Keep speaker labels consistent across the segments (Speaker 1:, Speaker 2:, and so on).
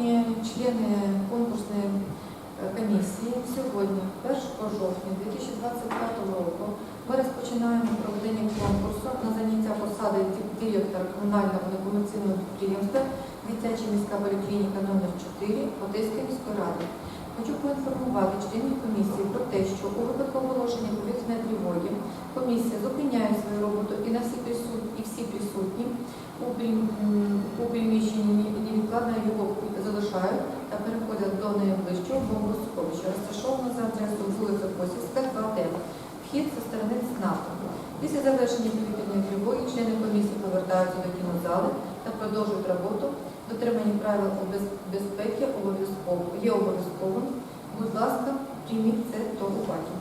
Speaker 1: Шановні члени конкурсної е, комісії, сьогодні, 1 жовтня 2025 року, ми розпочинаємо проведення конкурсу на заняття посади директора комунального некомерційного підприємства Дитяча міська поліклініка номер 4 Одеської міської ради. Хочу поінформувати членів комісії про те, що у випадку оголошення повітряної тривоги комісія зупиняє свою роботу і на всі присутні, всі присутні у, залишають та переходять до найближчого бомбосховища, розташованого за адресою вулиця Косівська, 2 д Вхід зі сторони ЦНАПу. Після завершення повітряної тривоги члени комісії повертаються до кінозали та продовжують роботу. Дотримання правил безпеки обов'язково є обов'язковим. Будь ласка, прийміть це до уваги.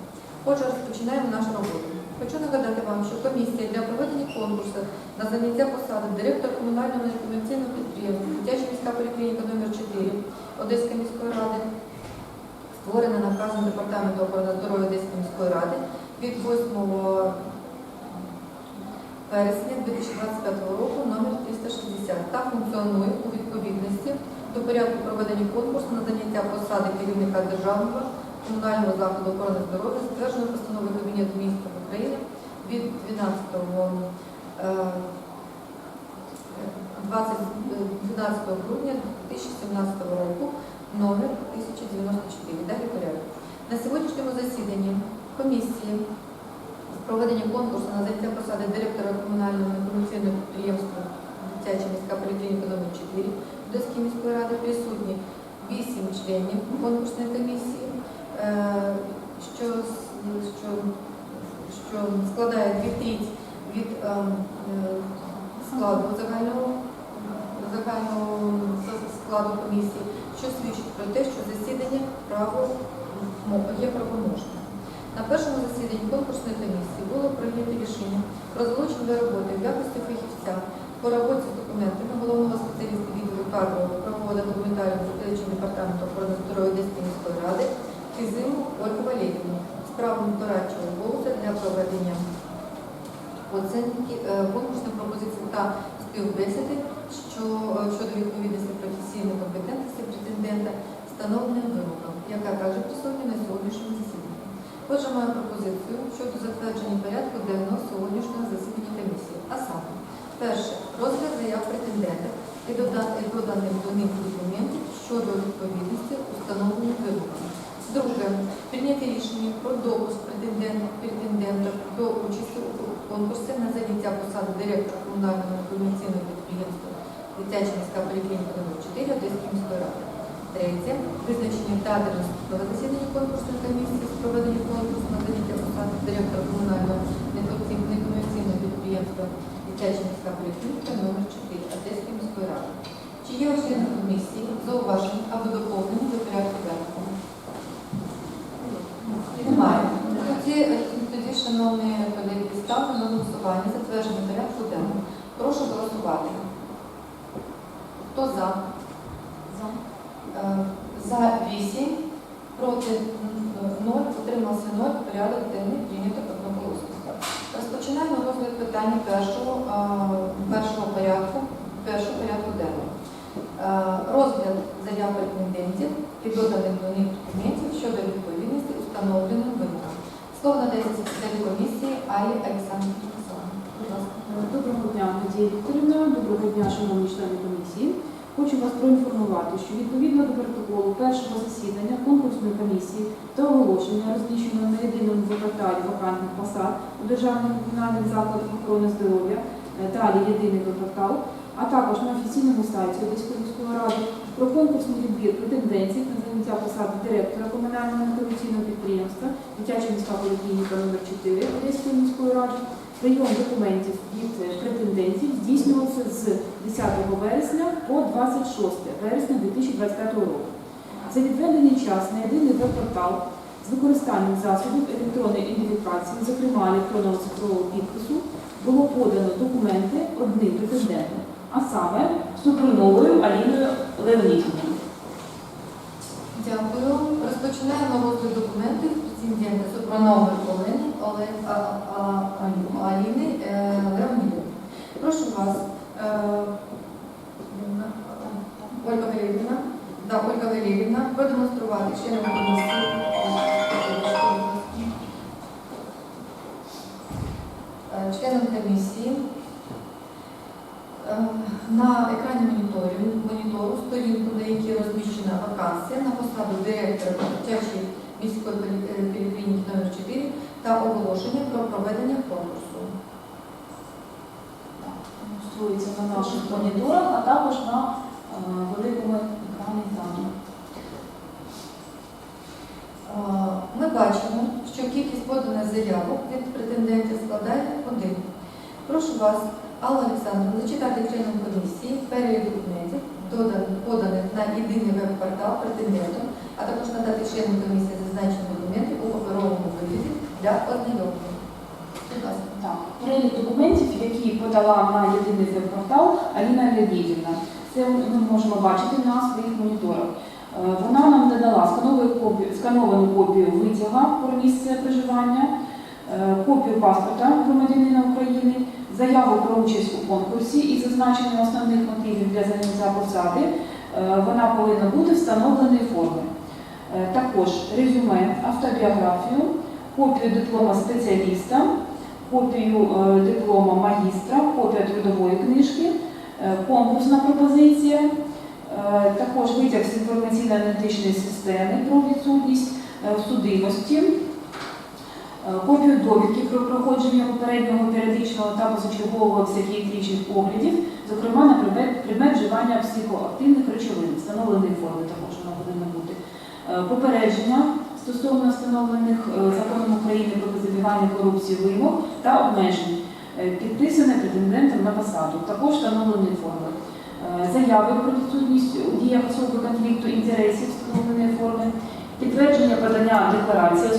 Speaker 1: Отже, розпочинаємо нашу роботу. Хочу нагадати вам, що комісія для проведення конкурсу на заняття посади директора комунального некомерційного підприємства Дитяча міська поліклініка номер 4 Одеської міської ради створена наказом Департаменту охорони здоров'я Одеської міської ради від 8 вересня 2025 року номер 360 та функціонує у відповідності до порядку проведення конкурсу на заняття посади керівника державного комунального закладу охорони здоров'я, затвердженої постановою Кабінету України від 12 е, 20, е, 12 грудня 2017 року номер 1094. Далі порядок. На сьогоднішньому засіданні комісії з проведення конкурсу на заняття посади директора комунального некомерційного підприємства Дитяча міська поліклініка номер 4 Одеської міської ради присутні 8 членів конкурсної комісії, е, що, що, що складає дві треті від е, е, складу загального, загального складу комісії, що свідчить про те, що засідання право є правоможним. На першому засіданні конкурсної комісії було прийнято рішення про залучення до роботи в якості фахівця по роботі з документами головного спеціаліста відділу кадрового правового та документального департаменту охорони здоров'я Одеської міської ради Кизиму Ольгу Валерівну з правом дорадчого голосу для проведення оцінки е, конкурсних пропозицій та співбесіди що, е, щодо відповідності професійної компетентності претендента встановленим вимогам, яка також присутня на сьогоднішньому засіданні. Отже, маю пропозицію щодо затвердження порядку денного сьогоднішнього засідання комісії. А саме, перше, розгляд заяв претендента і доданих до них документів щодо відповідності установленим вимогам. Друге, прийняти рішення про допуск претендента, до участі у конкурсі на заняття посади директора комунального комерційного підприємства Дитяча міська поліклініка номер 4 Одеської міської ради. Третє, визначення дати наступного засідання конкурсної комісії з проведення конкурсу на заняття посади директора комунального некомерційного підприємства Дитяча міська поліклініка номер 4 Одеської міської ради. Чи є у членів комісії зауваження або доповнення до порядку денного? Немає. Тоді, тоді, шановні колеги, ставлю на голосування затвердження порядку денного. Прошу голосувати. Хто за? Е, За 8, проти 0, утримався 0, порядок денний прийнято одноголосно. Розпочинаємо розгляд питання першого, е, першого порядку, першого порядку денного. Е, Розгляд заяв претендентів і доданих до них документів щодо відповідності установленим вимогам. Слово надається секретарю комісії Алі Олександрі ласка.
Speaker 2: Доброго дня, Надія Вікторівна. Доброго дня, шановні члени комісії. Хочу вас проінформувати, що відповідно до протоколу першого засідання конкурсної комісії та оголошення, розміщеного на єдиному веб-порталі вакантних посад у державних комунальних закладах охорони здоров'я, е, далі єдиний веб-портал, а також на офіційному сайті Одеської міської ради про конкурсний відбір претендентів на заняття посади директора комунального некомерційного підприємства Дитяча міська поліклініка номер 4 Одеської міської ради Прийом документів від е, претендентів здійснювався з 10 вересня по 26 вересня 2025 року. За відведений час на єдиний веб-портал з використанням засобів електронної ідентифікації, зокрема електронного цифрового підпису, було подано документи одним претендентом, а саме Супруновою Аліною Леонідівною.
Speaker 1: Дякую. Розпочинаємо розгляд документів претендента Супранової Олени Аліни е, Леонідовни. Прошу вас, е, Ольга Валерійовна, Да, Ольга Валерівна, продемонструвати членам комісії. Е, Членам комісії е, на екрані монітору, монітору сторінку, на якій розміщена вакансія на посаду директора дитячої міської е, поліклініки номер 4 та оголошення про проведення конкурсу.
Speaker 2: Створюється на наших моніторах, а також на е, великому екрані там.
Speaker 1: Е, Ми бачимо, що кількість поданих заявок від претендентів складає один. Прошу вас, Алла Олександровна, зачитати членам комісії перелік документів, поданих на єдиний веб-портал претендентом, а також надати членам комісії зазначені документи у паперовому вигляді для ознайомлення. Будь ласка.
Speaker 2: Так, перелік документів, які подала на єдиний веб-портал Аліна Леонідівна. Це ми можемо бачити на своїх моніторах. Е, Вона нам надала скановану копію витяга про місце проживання, е, копію паспорта громадянина України, заяву про участь у конкурсі і зазначення основних мотивів для заняття посади. Е, Вона повинна бути встановленої форми. Е, Також резюме, автобіографію, копію диплома спеціаліста, копію е, диплома магістра, копія трудової книжки, е, конкурсна пропозиція, також витяг з інформаційно-аналітичної системи про відсутність судимості, копію довідки про проходження попереднього періодичного та позачергового психіатричних оглядів, зокрема на предмет, вживання психоактивних речовин, встановленої форми також вона повинна бути. Е, Попередження стосовно встановлених е, законом України про запобігання корупції вимог та обмежень, е, підписане претендентом на посаду, також встановленої форми. Заяви про відсутність у діях особи конфлікту інтересів встановленої форми, підтвердження подання декларації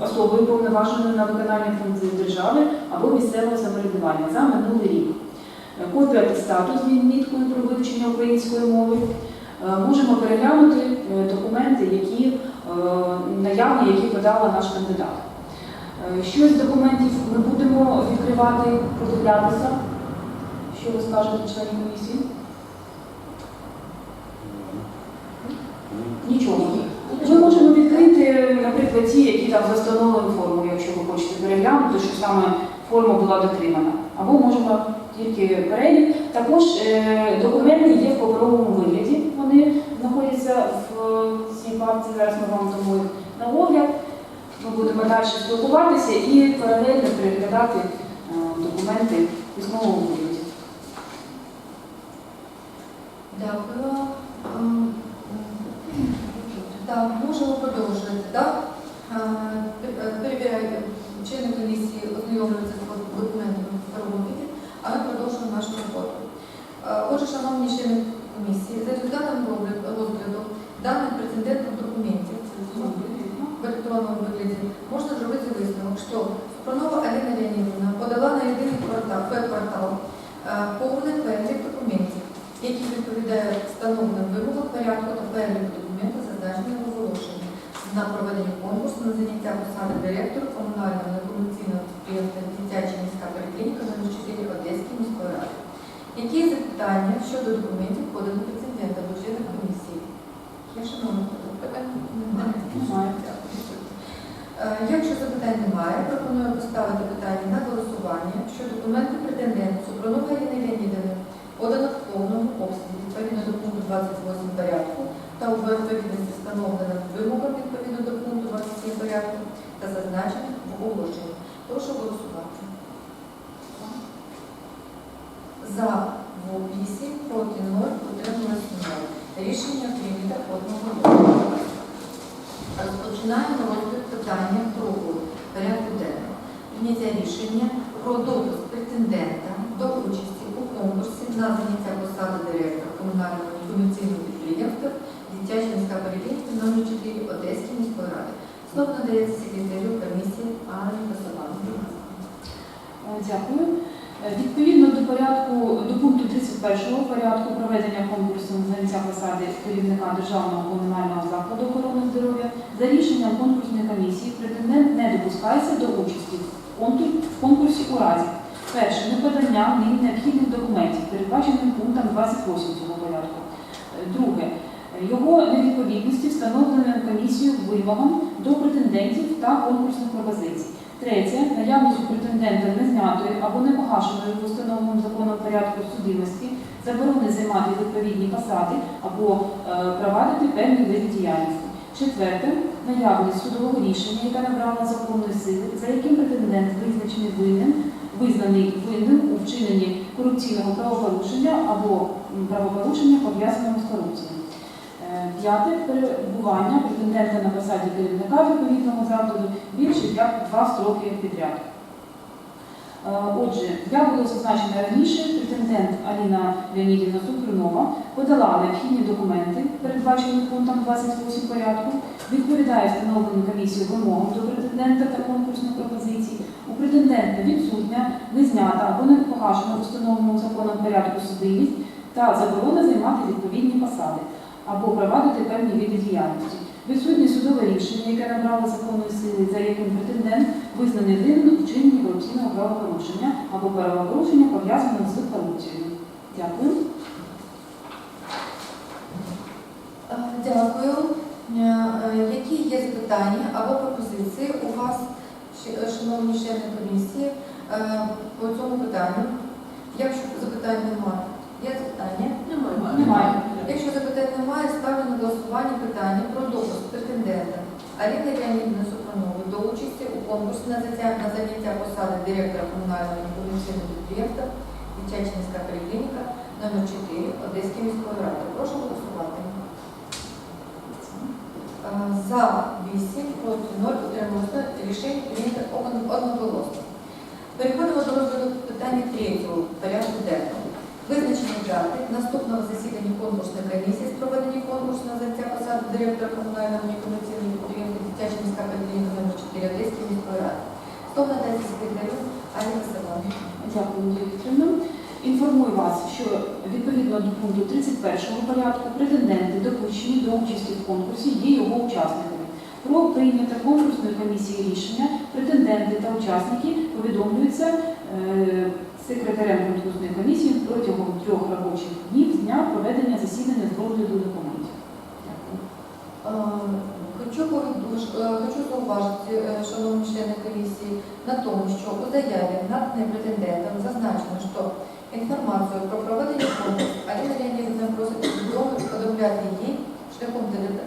Speaker 2: особою, повноваженою на виконання функцій держави або місцевого самоврядування за минулий рік. Копія атестату з відміткою про вивчення української мови. Е, Можемо переглянути е, документи, які е, наявні, які подала наш кандидат. Щось з документів ми будемо відкривати, продивлятися. Що ви скажете члені комісії? Нічого. Ми можемо відкрити, наприклад, ті, які там за встановленою формою, якщо ви хочете переглянути, що саме форма була дотримана. Або можемо тільки перелік. Також е, документи є в паперовому вигляді. Вони знаходяться в е, цій папці. Зараз ми вам дамо їх на огляд. Ми будемо далі спілкуватися і паралельно переглядати е, документи в письмовому вигляді.
Speaker 1: Дякую. Ем, Так, можемо продовжувати. Так? Е, пер- Перевіряю, члени комісії ознайомлюються з документами в первому віді, а ми продовжуємо нашу роботу. Е, Отже, шановні члени комісії, за результатом розгляду розгляду даних претендентних документів в електронному вигляді можна зробити висновок, що Супронова Аліна Леонідовна подала на єдиний портал, веб-портал е, повний перелік документів, які відповідають встановленим вимогам порядку та перелік документів, зазначених в оголошенні на проведення конкурсу посади директора комунального некомерційного підприємства дитяча міська поліклініка номер 4 Одеської міської ради. Які є запитання щодо документів, претендента до членів комісії? Я шановна питання немає.
Speaker 2: Немає.
Speaker 1: Е, Якщо запитань немає, пропоную поставити питання на голосування, що документи претендента Супронова Ірини Леонідовни подано в повному обсязі відповідно до пункту 28 порядку та у відповідності встановлених вимогам відповідно до пункту 27 порядку та зазначених в оголошенні. Прошу голосувати. За 8, проти 0, утрималось 0. Рішення прийнято одного. Розпочинаємо розгляд питання другого порядку денного. Прийняття рішення про допуск претендента до участі у конкурсі на заняття посади директора комунального некомерційного підприємства дитяча міська поліклініка номер 4 Одеської міської ради. Слово надається секретарю комісії Анні Косовану.
Speaker 2: Е, Дякую. Е, Відповідно до порядку до пункту 31 порядку проведення конкурсу на заняття посади керівника державного комунального закладу охорони здоров'я за рішенням конкурсної комісії претендент не допускається до участі в конкурсі у разі перше неподання ним необхідних документів, передбачених пунктом 28 цього порядку. Друге його невідповідності встановленим комісією вимогам до претендентів та конкурсних пропозицій. Третє наявність у претендента незнятої або непогашеної в установленому законом порядку судимості, заборони займати відповідні посади або е, провадити певні види діяльності. Четверте наявність судового рішення, яке набрало законної сили, за яким претендент визначений винним, визнаний винним у вчиненні корупційного правопорушення або правопорушення пов'язаного з корупцією. Е, П'яте перебування претендента на посаді керівника відповідного закладу більше як два строки підряд. Е, Отже, як було зазначено раніше, претендент Аліна Леонідівна Супрунова подала необхідні документи, передбачені пунктом 28 порядку, відповідає встановленим комісією вимогам претендента та конкурсних пропозицій. У претендента відсутня, не або не погашена в установленому законом порядку судимість та заборона займати відповідні посади або провадити певні види діяльності. Відсутнє судове рішення, яке набрало законної сили, за яким претендент визнаний винним у вчиненні корупційного правопорушення або правопорушення пов'язаного з корупцією. Дякую.
Speaker 1: Е, Дякую. Є запитання або пропозиції у вас, е, шановні члени комісії, е, по цьому питанню? Якщо запитань немає, є запитання?
Speaker 2: Немає.
Speaker 1: Якщо запитань немає, ставлю на голосування питання про допуск претендента Аліни Леонідівни Супрунової до участі у конкурсі на заняття, посади директора комунального некомерційного підприємства Дитяча міська поліклініка номер 4 Одеської міської ради. Прошу голосувати. За 8, проти 0, утрималося рішення прийнято одноголосно. Переходимо до розгляду питання третього порядку денного. Визначення дати наступного засідання конкурсної комісії з проведення конкурсу на заняття посади директора комунального некомерційного підприємства Дитяча міська поліклініка номер 4 Одеської міської ради. Хто надається секретарю Ані Василовні?
Speaker 2: Дякую, Вікторівна. Інформую вас, що відповідно до пункту 31 порядку претенденти, допущені до участі в конкурсі, є його учасниками. Про прийняте конкурсної комісії рішення претенденти та учасники повідомлюються е, секретарем конкурсної комісії протягом трьох робочих днів з дня проведення засідання з розгляду документів. Дякую.
Speaker 1: Е, Хочу, зауважити, е, шановні члени комісії, на тому, що у заяві наданим претендентам зазначено, що інформацію про проведення конкурсу Аліна Леонідовна просить повідомити її шляхом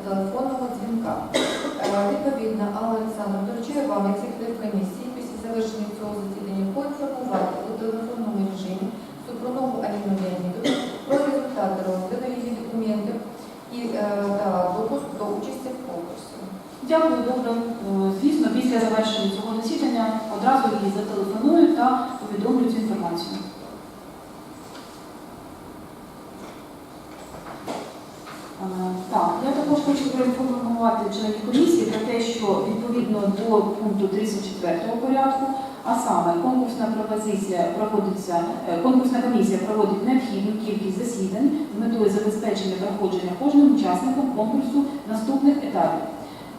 Speaker 1: телефонного дзвінка. Е, Відповідно, Алла Олександр доручує вам, як секретар комісії, після завершення цього засідання поінформувати у телефонному режимі Супрунову Аліну Леонідовну про результати розгляду її документів і е, та допуск до участі в конкурсі.
Speaker 2: Дякую, добре. Е, Звісно, після завершення цього засідання одразу їй зателефоную та повідомлю цю інформацію. Е, Так, я також хочу проінформувати членів комісії про те, що відповідно до пункту 34 порядку, а саме конкурсна пропозиція проводиться, е, конкурсна комісія проводить необхідну кількість засідань з метою забезпечення проходження кожним учасником конкурсу наступних етапів.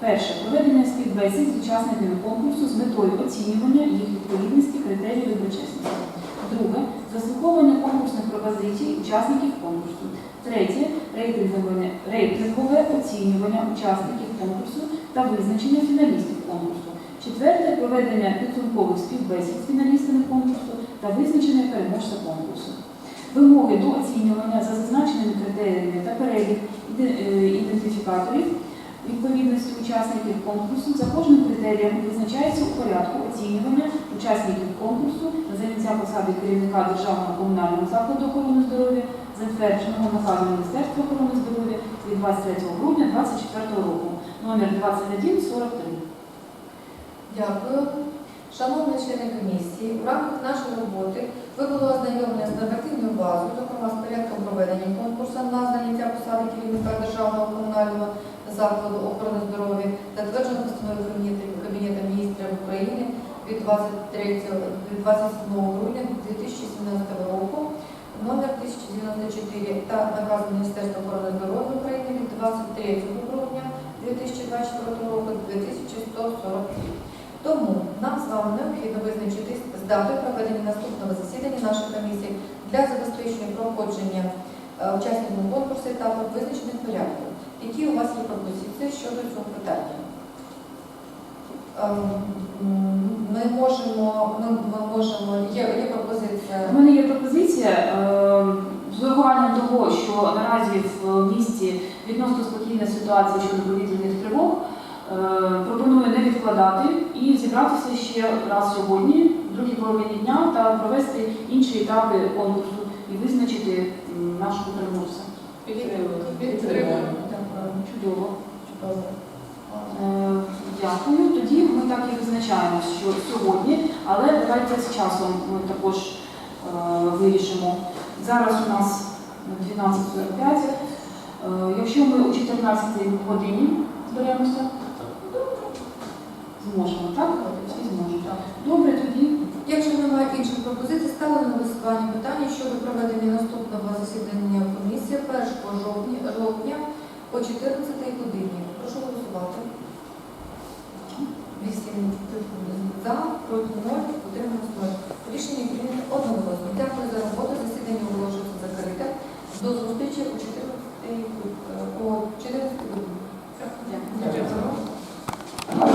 Speaker 2: Перше проведення співбесід з учасниками конкурсу з метою оцінювання їх відповідності критерію доброчесності. Друге заслуховування конкурсних пропозицій учасників конкурсу. Третє рейтингове, рейтингове оцінювання учасників конкурсу та визначення фіналістів конкурсу. Четверте проведення підсумкових співбесід з фіналістами конкурсу та визначення переможця конкурсу. Вимоги до оцінювання за зазначеними критеріями та перелік е, ідентифікаторів відповідності учасників конкурсу за кожним критерієм визначається у порядку оцінювання учасників конкурсу на заняття посади керівника державного комунального закладу охорони здоров'я, затвердженого наказом Міністерства охорони здоров'я від 23 грудня 2024 року, номер 2143.
Speaker 1: Дякую. Шановні члени комісії, в рамках нашої роботи ви були ознайомлені з нормативною базою, зокрема з порядком проведення конкурсу на заняття посади керівника державного комунального закладу охорони здоров'я, затверджено постановою Кабінету міністрів України від 23 від 27 грудня 2017 року номер 1094 та наказ Міністерства охорони здоров'я України від 23 грудня 2024 року 2143. Тому нам з вами необхідно визначитись з датою проведення наступного засідання нашої комісії для забезпечення проходження е, учасників конкурсу етапу визначених порядків. Які у вас є пропозиції щодо цього питання? Ми можемо, ми, ми можемо, є, є пропозиція.
Speaker 2: У мене є пропозиція е, з урахуванням того, що наразі в місті відносно спокійна ситуація щодо повітряних тривог. е, Пропоную не відкладати і зібратися ще раз сьогодні, в другій половині дня, та провести інші етапи конкурсу і визначити нашого переможця.
Speaker 1: Підтримуємо.
Speaker 2: Чудово.
Speaker 1: Чудово.
Speaker 2: Дякую. Тоді ми так і визначаємо, що сьогодні, але давайте з часом ми також е, вирішимо. Зараз у нас 12.45. Е, Якщо ми о 14 годині зберемося, зможемо, так? Всі зможемо. Добре, тоді.
Speaker 1: Якщо немає інших пропозицій, ставимо на голосування питання щодо проведення наступного засідання комісії 1 жовтня, жовтня о 14 годині. Прошу голосувати. За проти ноль, утримано ноль. Рішення прийнято одноголосно. Дякую за роботу. Засідання оголошується закрите. До зустрічі у 14 годині.